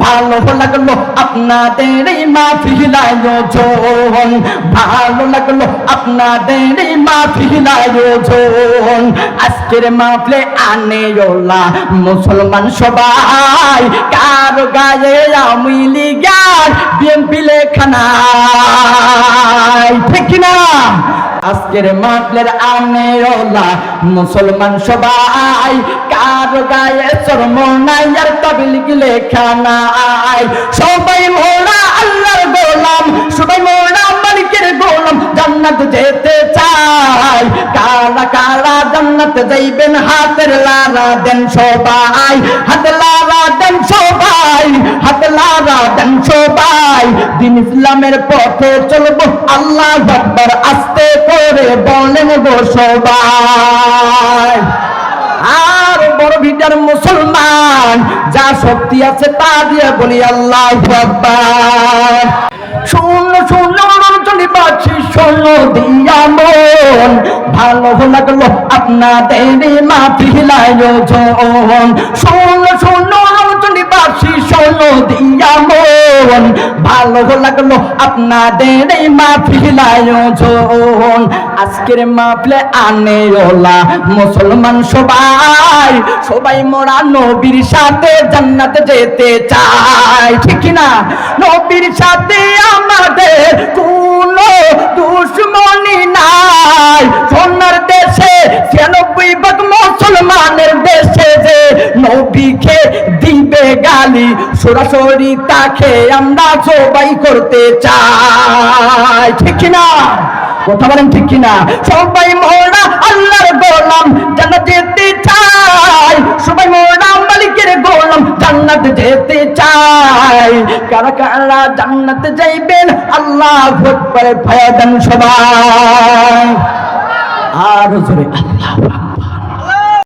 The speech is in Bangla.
ভালো লাগল আপনাদের ভালো লাগল আপনাদের আজকের মাহফিলে আনে ওলা মুসলমান সবাই। কার গায়ে আমি লিগার বিএমপি লেখানাই ঠিক না আজকের মাহফিলের আনে ওলা মুসলমান সবাই, কার গায়ে চর্ম নাই আর তবিল লেখা নাই? সবাই মোরা আল্লাহর গোলাম, সবাই মোরা মালিকের গোলাম, জান্নাত যেতে চাই। কারা কারা জান্নাত যাইবেন, হাতের লারা দেন সবাই হাত লারা দেন সবাই হাত লারা দেন সবাই। দিন ইসলামের পথে চলবো, আল্লাহ সবাই। আর বড় ভিটার মুসলমান, যা শক্তি আছে তা দিয়ে বলি আল্লাহ শূন্য শূন্য চলি পাচ্ছি শূন্য দিয়া মন। ভালো লাগল আপনাদের শূন্য শূন্য চলি পাচ্ছি শূন্য দিয়া মন। ভালো লাগল, আপনাদের এই মাহফিল আয়োজন। আজকের মাহফিলে আনে ওলা মুসলমান সবাই সবাই মোরা নবীর সাথে জান্নাতে যেতে চাই। ঠিক না? নবীর সাথে আমাদের কোনো দুশ্মনী নাই। সোনার দেশে ছিয়ানব্বই ভাগ মুসলমানের দেশে যে নবীকে গালি, সরাসরি তাকে আমরা সবাই করতে চাই। ঠিক না কথা বলেন ঠিক কিনা? সবাই মোরা আল্লাহর গোলাম, জান্নাত যেতে চাই। সবাই মোরা মালিকের গোলাম, জান্নাত যেতে চাই। কারা কারা জান্নাত যাইবেন? আল্লাহ আকবার ভয় দেন সবাই। আর জোরে আল্লাহ